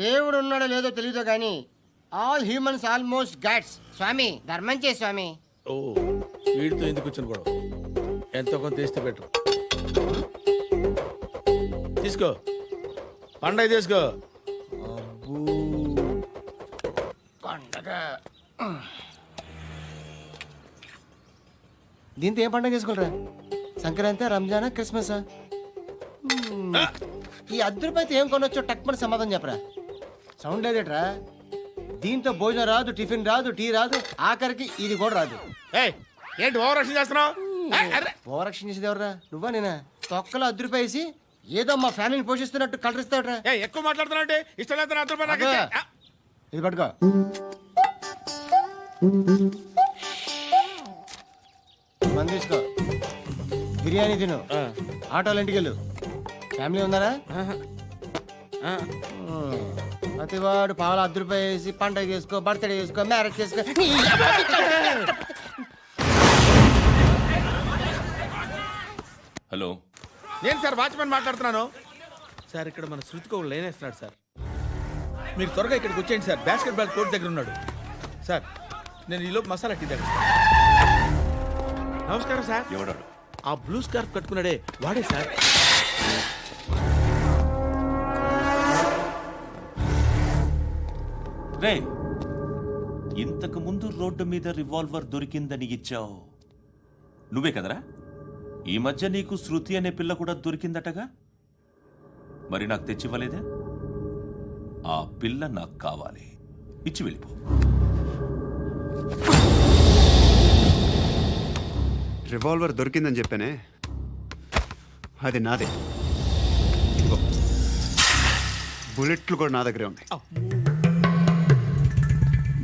దేవుడు ఉన్నాడో లేదో తెలియదు కానీ ఆల్ హ్యూమన్స్ ఆల్మోస్ట్ గాడ్స్ స్వామి ధర్మం చే స్వామి. ఓ వీడితో ఎందుకు వచ్చిన గొడవ? ఎంతో కొంత తీస్తే పెట్టు. తీసుకో. పండగ తీసుకో. పండగ. దీంతో ఏం పండగ చేసుకోలేరా సంక్రాంతి రంజానా క్రిస్మసా. ఈ రూపాయలతో ఏం కొనొచ్చో టక్మని సమాధానం చెప్పరా? సౌండ్ లేదేట్రా? దీంతో భోజనం రాదు టిఫిన్ రాదు టీ రాదు ఆఖరికి ఇది కూడా రాదు. ఏయ్ ఏంటి ఓవర్ రక్షణ చేస్తున్నావు. ఓవరాక్షన్ చేసేది ఎవరా నువ్వా నేనా? తొక్కలో వేసి ఏదో మా ఫ్యామిలీని పోషిస్తున్నట్టు కలరిస్తావుట్రా. ఏయ్, ఎక్కువ మాట్లాడుతున్నావు అంటే ఇష్టం లేదు ఇది పట్టుకో. మంది తీసుకో. బిర్యానీ తిను. ఆటోలు ఇంటికి వెళ్ళు ఫ్యామిలీ ఉన్నారా. ప్రతివాడు పావులు అర్ధ రూపాయి వేసి పండగ చేసుకో బర్త్డే చేసుకో మ్యారేజ్ చేసుకో. హలో నేను సార్ వాచ్మెన్ మాట్లాడుతున్నాను? సార్ ఇక్కడ మన శృతికి ఒక లైన్ వేస్తున్నాడు సార్. మీరు త్వరగా ఇక్కడికి వచ్చేయండి సార్. బాస్కెట్ బాల్ కోర్ట్ దగ్గర ఉన్నాడు. సార్ నేను ఈలోపు మసాలా టీ దగ్గర నమస్కారం సార్. ఎవడాడు? ఆ బ్లూ స్కార్ఫ్ కట్టుకున్నాడే వాడే సార్. రే ఇంతకు ముందు రోడ్డు మీద రివాల్వర్ దొరికిందని ఇచ్చావు. నువ్వే కదరా? ఈ మధ్య నీకు శృతి అనే పిల్ల కూడా దొరికిందటగా? మరి నాకు తెచ్చివ్వలేదే? ఆ పిల్ల నాకు కావాలి. ఇచ్చి వెళ్ళిపో. రివాల్వర్ దొరికిందని చెప్పానే? అది నాదే. ఇదిగో. బుల్లెట్లు కూడా నా దగ్గరే ఉన్నాయి!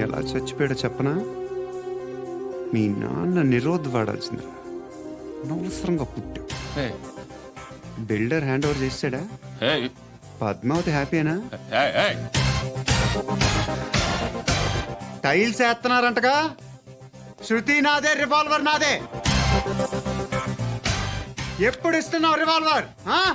ఎలా చచ్చిపోయాడో చెప్పనా? మీ నాన్న నిరోధ్ అనవసరంగా పుట్టావు. బిల్డర్ హ్యాండ్ ఓవర్ చేసాడా పద్మావతి హ్యాపీనా? టైల్స్ వేస్తున్నారంటగా? శృతి నాదే రివాల్వర్ నాదే. ఎప్పుడు ఇస్తున్నావు రివాల్వర్ ఆ?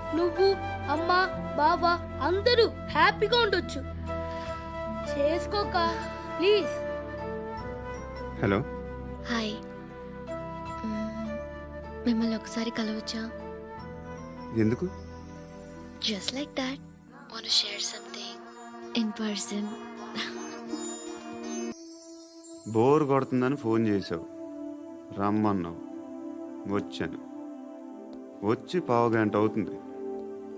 నువ్వు అమ్మ బావ అందరూ హ్యాపీగా ఉండొచ్చు. చేసుకోక ప్లీజ్. హలో. హాయ్. మిమ్మల్ని ఒకసారి కలవచ్చా? ఎందుకు? Just like that want share something in person bore కొడుతుందని phone చేసావు రమ్మన్నావు. వచ్చాను. వచ్చి పావు గంట అవుతుంది.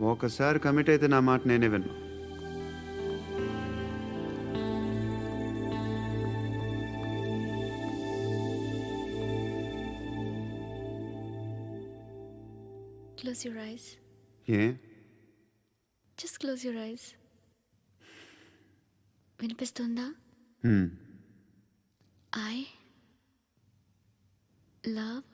ఒకసారి కమిట్ అయితే నా మాట నేనే విన్నా. ఏ? వినిపిస్తుందా? హ్మ్. ఐ లవ్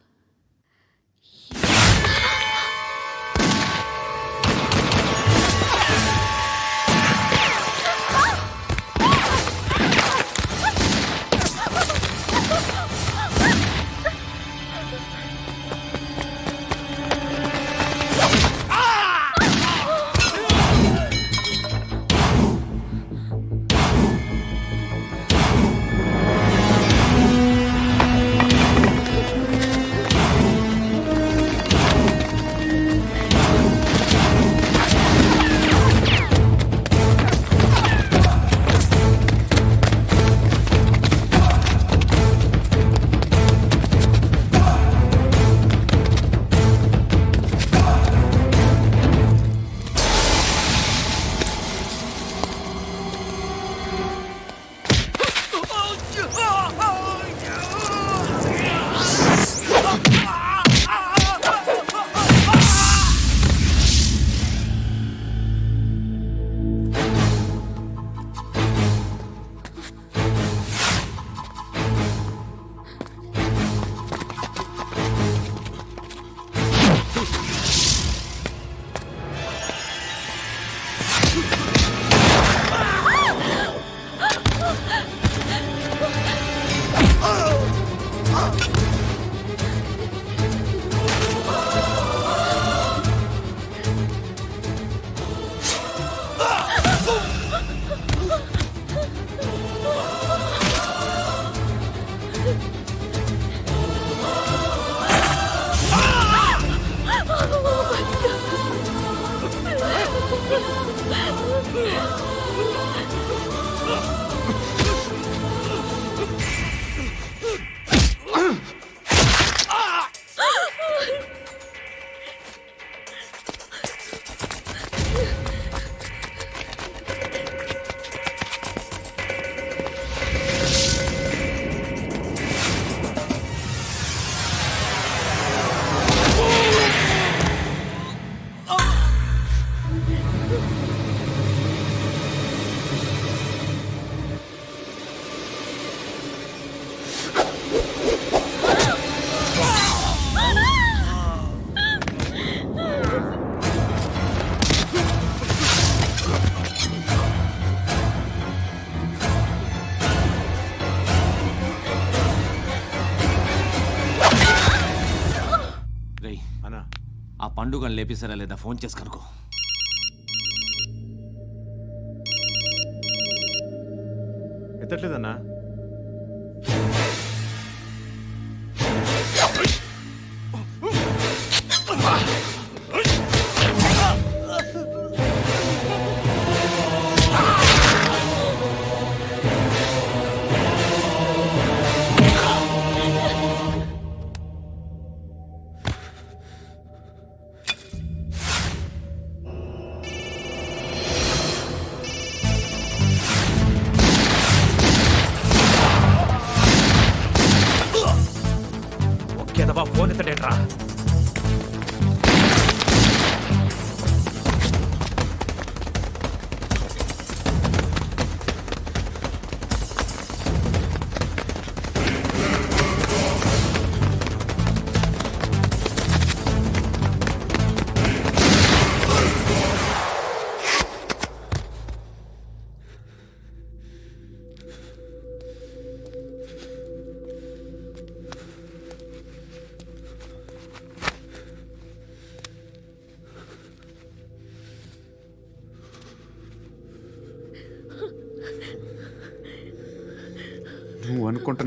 పండుగను లేపిస్తారా లేదా? ఫోన్ చేసి కనుకో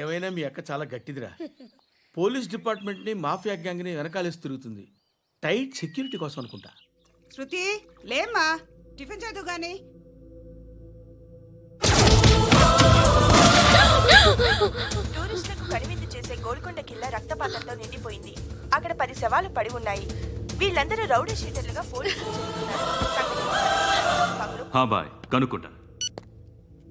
ఏమైనా మీ అక్క చాలా గట్టిదిరా. పోలీస్ డిపార్ట్మెంట్ని మాఫియా గ్యాంగ్ని వెనకాలేసి తిరుగుతుంది. టైట్ సెక్యూరిటీ కోసం అనుకుంటా. శృతి లేమ్మా. టిఫిన్ చేద్దు గాని. టూరిస్టులకు కనువిందు చేసే గోల్కొండ కిల్లా రక్తపాతంతో నిండిపోయింది. అక్కడ పది శవాలు పడి ఉన్నాయి. వీళ్ళందరూ రౌడీ షీటర్లుగా పోలీసులు చెబుతున్నారు. సంగతి పగలు హా బాయ్ కనుక్కుంటా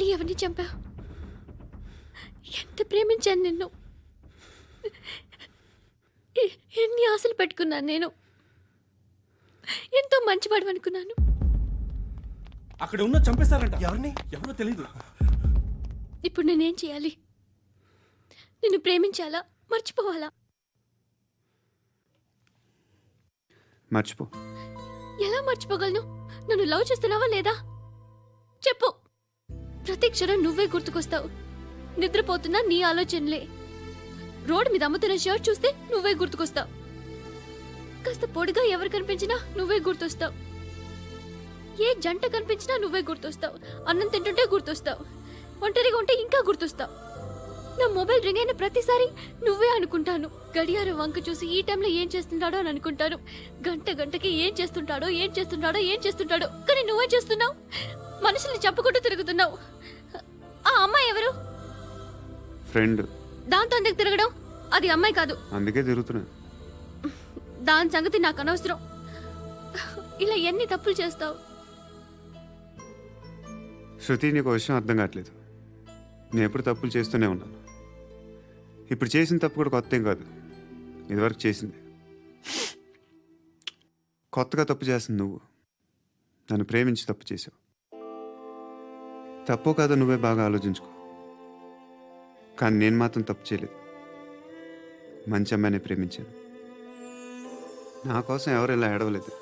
మళ్ళీ ఎవరిని చంపా? ఎంత ప్రేమించాను నిన్ను? ఎన్ని ఆశలు పెట్టుకున్నాను నేను? ఎంతో మంచివాడు అనుకున్నాను. అక్కడ ఉన్న చంపేశారంట. ఎవరిని? ఎవరో తెలీదు. ఇప్పుడు నేనేం చేయాలి? నిన్ను ప్రేమించాలా? మర్చిపోవాలా? మర్చిపో. ఎలా మర్చిపోగలను? నన్ను లవ్ చేస్తున్నావా లేదా? చెప్పు. ప్రతి క్షణం నువ్వే గుర్తుకొస్తావు. నిద్రపోతున్నా నీ ఆలోచనలే. రోడ్డు మీద అమ్ముతున్న షర్ట్ చూస్తే నువ్వే గుర్తుకొస్తావు. కాస్త పొడిగా ఎవరు కనిపించినా నువ్వే గుర్తొస్తావు. ఏ జంట కనిపించినా నువ్వే గుర్తొస్తావు. అన్నం తింటుంటే గుర్తొస్తావు. ఒంటరిగా ఉంటే ఇంకా గుర్తొస్తావు. నా మొబైల్ రింగ్ అయిన ప్రతిసారి నువ్వే అనుకుంటాను. గడియారం వంక చూసి ఈ టైంలో ఏం చేస్తుంటాడో అని అనుకుంటాను. గంట గంటకి ఏం చేస్తుంటాడో ఏం చేస్తుంటాడో ఏం చేస్తుంటాడో. కానీ నువ్వే చేస్తున్నావు? మనుషుల్ని చెప్పుకుంటూ తిరుగుతున్నావు. ఆ అమ్మాయి ఎవరు? ఫ్రెండ్. దాంతో ఎందుకు తిరగడం? అది అమ్మాయి కాదు. అందుకే తిరుగుతున్నా. దాని సంగతి నాకు అనవసరం. ఇలా ఎన్ని తప్పులు చేస్తావు? శృతి నీకు విషయం అర్థం కావట్లేదు. నేను ఎప్పుడు తప్పులు చేస్తూనే ఉన్నాను. ఇప్పుడు చేసిన తప్పు కూడా కొత్త ఏం కాదు. ఇదివరకు చేసింది. కొత్తగా తప్పు చేస్తుంది నువ్వు. నన్ను ప్రేమించి తప్పు చేసావు. తప్పో కాదో నువ్వే బాగా ఆలోచించుకో. కానీ నేను మాత్రం తప్పు చేయలేదు. మంచి అమ్మాయిని ప్రేమించాను. నా కోసం ఎవరు ఇలా ఏడవలేదు.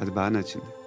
అది బాగా నచ్చింది.